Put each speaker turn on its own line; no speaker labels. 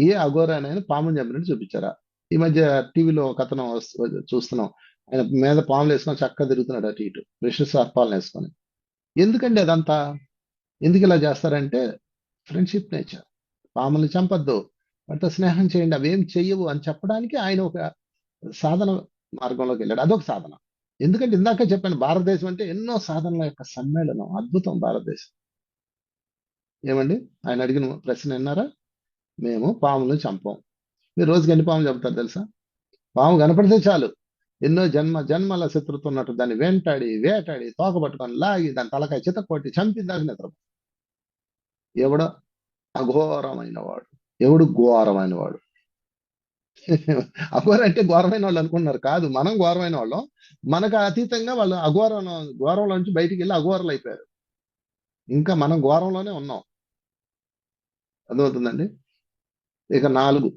ఏ అఘోరానైనా పాముని చంపినట్టు చూపించారా. ఈ మధ్య టీవీలో ఒక అతను చూస్తున్నాం. ఆయన మీద పాములు వేసుకొని చక్కగా తిరుగుతున్నాడు అటు ఇటు. విష సర్పాలను వేసుకొని. ఎందుకండి అదంతా? ఎందుకు ఇలా చేస్తారంటే ఫ్రెండ్షిప్ నేచర్. పాముల్ని చంపద్దు. వాటితో స్నేహం చేయండి. అవి ఏం చెయ్యవు అని చెప్పడానికి ఆయన ఒక సాధన మార్గంలోకి వెళ్ళాడు. అదొక సాధన. ఎందుకంటే ఇందాక చెప్పాను భారతదేశం అంటే ఎన్నో సాధనల యొక్క సమ్మేళనం. అద్భుతం భారతదేశం. ఏమండి? ఆయన అడిగిన ప్రశ్న విన్నారా? మేము పాములను చంపం. మీరు రోజుకి ఎన్ని పాములు చంపుతారు తెలుసా? పాము కనపడితే చాలు. ఎన్నో జన్మ జన్మల శత్రుత్వం ఉన్నట్టు దాన్ని వెంటాడి వేటాడి తోక పట్టుకొని లాగి దాని తలకాయ చిత కొట్టి చంపి దాకా నిద్ర ఎవడో అఘోరమైన వాడు. ఎవడు ఘోరమైన వాడు? అఘోర అంటే ఘోరమైన వాళ్ళు అనుకున్నారు కాదు మనం ఘోరమైన వాళ్ళం. మనకు అతీతంగా వాళ్ళు అఘోరం ఘోరంలో నుంచి బయటికి వెళ్ళి అఘోరలు అయిపోయారు. ఇంకా మనం ఘోరంలోనే ఉన్నాం. అర్థమవుతుందండి? ఇక నాలుగు.